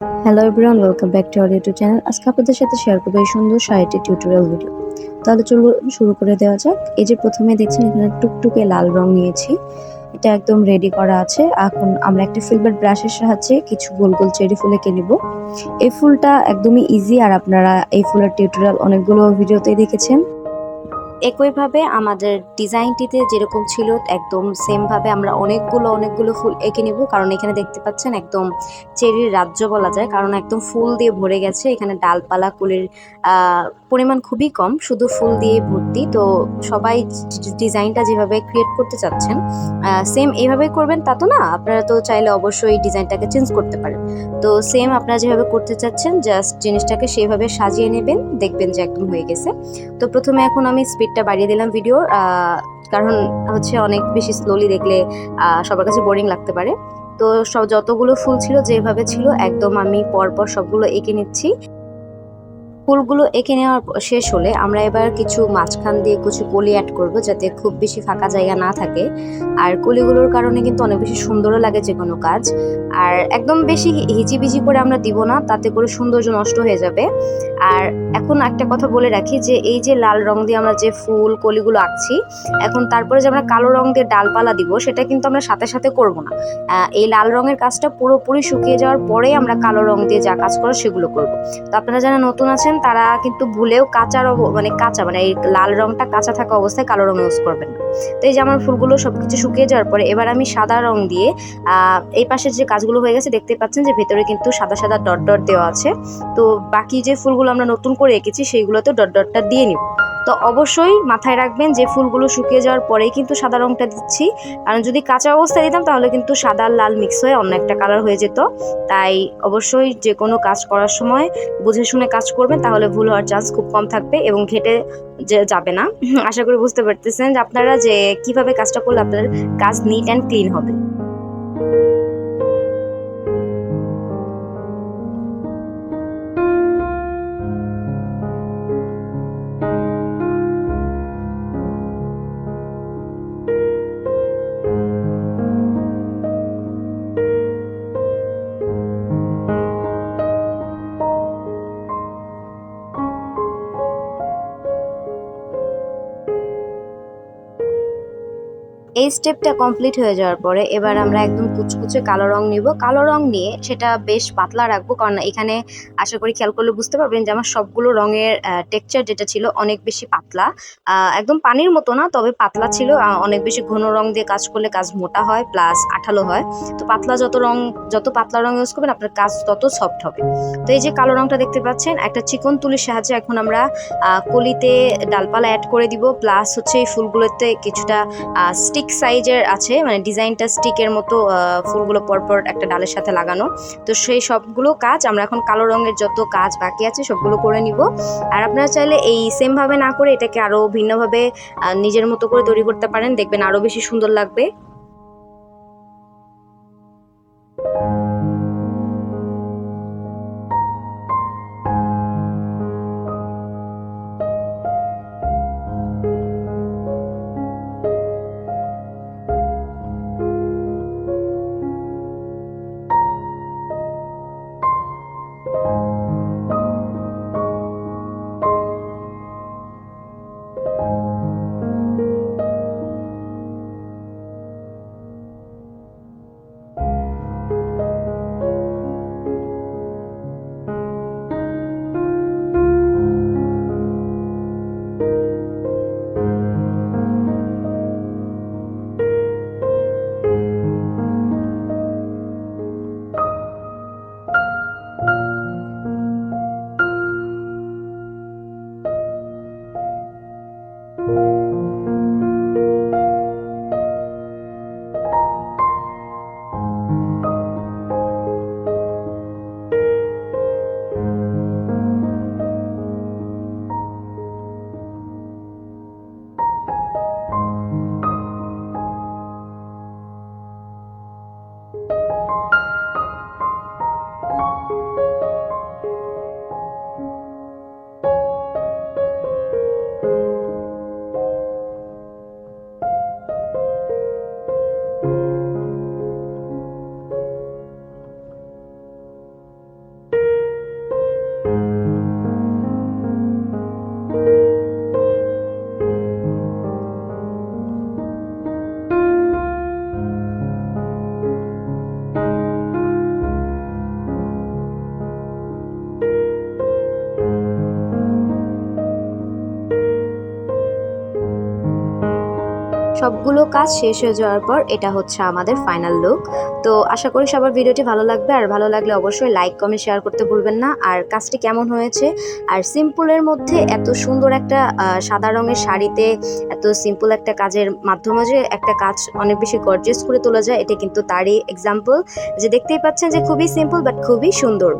Hello everyone welcome back to our YouTube channel আজকে আপনাদের সাথে শেয়ার করব এই সুন্দর শাড়িটির টিউটোরিয়াল ভিডিও তাহলে চলুন, শুরু করে দেওয়া যাক। এই যে প্রথমে দেখছেন, এখানে টুকটুকে লাল রং নিয়েছি। এটা একদম রেডি করা আছে। এখন আমরা একটা ফিলবার ব্রাশের সাহায্যে কিছু গোল গোল চেরি ফুল নিব। এই ফুলটা একদমই ইজি আর আপনারা এই ফুলের টিউটোরিয়াল অনেকগুলো ভিডিওতেই দেখেছেন। একইভাবে আমাদের ডিজাইনটিতে যেরকম ছিল, একদম সেমভাবে আমরা অনেকগুলো অনেকগুলো ফুল এঁকে নিব। কারণ এখানে দেখতে পাচ্ছেন একদম চেরির রাজ্য বলা যায়। কারণ একদম ফুল দিয়ে ভরে গেছে। এখানে ডালপালা, কুলের পরিমাণ খুবই কম। শুধু ফুল দিয়ে ভর্তি। তো সবাই ডিজাইনটা যেভাবে ক্রিয়েট করতে চাচ্ছেন সেম এইভাবে করবেন তা তো না? আপনারা তো চাইলে অবশ্যই ডিজাইনটাকে চেঞ্জ করতে পারেন। তো সেম আপনারা যেভাবে করতে চাচ্ছেন জাস্ট জিনিসটাকে সেইভাবে সাজিয়ে নেবেন। দেখবেন যে একদম হয়ে গেছে। তো প্রথমে এখন আমি স্পিডটা বাড়িয়ে দিলাম ভিডিওর কারণ হচ্ছে অনেক বেশি স্লোলি দেখলে সবার কাছে বোরিং লাগতে পারে। তো সব যতগুলো ফুল ছিল যেভাবে ছিল, একদম আমি পরপর সবগুলো এঁকে নিচ্ছি। ফুলগুলো এঁকে নেওয়ার শেষ হলে আমরা এবার কিছু মাঝখান দিয়ে কিছু কলি অ্যাড করব যাতে খুব বেশি ফাঁকা জায়গা না থাকে। আর কলিগুলোর কারণে কিন্তু অনেক বেশি সুন্দরও লাগে যে কোনো কাজ। আর একদম বেশি হিজিবিজি করে আমরা দিব না, তাতে করে সৌন্দর্য নষ্ট হয়ে যাবে। আর এখন একটা কথা বলে রাখি যে এই যে লাল রং দিয়ে আমরা যে ফুল, কলিগুলো আঁকছি, এখন তারপরে যে আমরা কালো রং দিয়ে ডালপালা দিব, সেটা কিন্তু আমরা সাথে সাথে করব না। এই লাল রঙের কাজটা পুরোপুরি শুকিয়ে যাওয়ার পরে আমরা কালো রং দিয়ে যা কাজ করো সেগুলো করব। তো আপনারা যারা নতুন আছেন তারা কিন্তু ভুলেও কাঁচার মানে কাঁচা মানে এই লাল রংটা কাঁচা থাকা অবস্থায় কালো রং ইউজ করবেন। না তো এই যে আমার ফুলগুলো সব কিছু শুকিয়ে যাওয়ার পরে এবার আমি সাদা রং দিয়ে এই পাশের যে কাজগুলো হয়ে গেছে দেখতে পাচ্ছেন যে ভেতরে কিন্তু সাদা সাদা ডট ডট দেওয়া আছে। তো বাকি যে ফুলগুলো আমরা নতুন করে এঁকেছি সেইগুলোতে ডট ডটটা দিয়ে নিব। তো অবশ্যই মাথায় রাখবেন যে ফুলগুলো শুকিয়ে যাওয়ার পরেই কিন্তু সাদা রংটা দিচ্ছি। কারণ যদি কাঁচা অবস্থায় দিতাম তাহলে কিন্তু সাদা লাল মিক্স হয়ে অন্য একটা কালার হয়ে যেত। তাই অবশ্যই যে কোনো কাজ করার সময় বুঝে শুনে কাজ করবেন, তাহলে ভুল হওয়ার চান্স খুব কম থাকবে এবং ঘেটে যাবে না। আশা করি বুঝতে পারতেছেন যে আপনারা যে কীভাবে কাজটা করলে আপনার কাজ নিট অ্যান্ড ক্লিন হবে। এই স্টেপটা কমপ্লিট হয়ে যাওয়ার পরে এবার আমরা একদম কুচকুচে কালো রং নিব। কালো রং নিয়ে সেটা বেশ পাতলা রাখব কারণ এখানে আশা করি খেয়াল করলে বুঝতে পারবেন যে আমার সবগুলো রঙের টেক্সচার যেটা ছিল অনেক বেশি পাতলা। একদম পানির মতো না, তবে পাতলা ছিল। অনেক বেশি ঘন রং দিয়ে কাজ করলে কাজ মোটা হয় প্লাস আঠালো হয়। তো পাতলা যত রং, যত পাতলা রং ইউজ করবেন আপনার কাজ তত সফট হবে। তো এই যে কালো রংটা দেখতে পাচ্ছেন, একটা চিকন তুলির সাহায্যে এখন আমরা কলিতে ডালপালা অ্যাড করে দিব প্লাস হচ্ছে এই ফুলগুলোতে কিছুটা স্টিক স্টিক সাইজের আছে মানে ডিজাইনটা স্টিকের মতো ফুলগুলো পরপর একটা ডালের সাথে লাগানো। তো সেই সবগুলো কাজ আমরা এখন কালো রঙের যত কাজ বাকি আছে সবগুলো করে নিব। আর আপনারা চাইলে এই সেমভাবে না করে এটাকে আরও ভিন্নভাবে নিজের মতো করে তৈরি করতে পারেন। দেখবেন আরও বেশি সুন্দর লাগবে। সবগুলো কাজ শেষ হয়ে যাওয়ার পর এটা হচ্ছে আমাদের ফাইনাল লুক তো আশা করি সবার ভিডিওটি ভালো লাগবে, আর ভালো লাগলে অবশ্যই লাইক কমেন্ট শেয়ার করতে ভুলবেন না। আর কাজটি কেমন হয়েছে? আর সিম্পলের মধ্যে এত সুন্দর একটা সাদা রঙের শাড়িতে এত সিম্পল একটা কাজের মাধ্যমে যে একটা কাজ অনেক বেশি গর্জিয়াস করে তোলা যায়, এটা কিন্তু তারই এক্সাম্পল যে দেখতেই পাচ্ছেন যে খুবই সিম্পল বাট খুবই সুন্দর।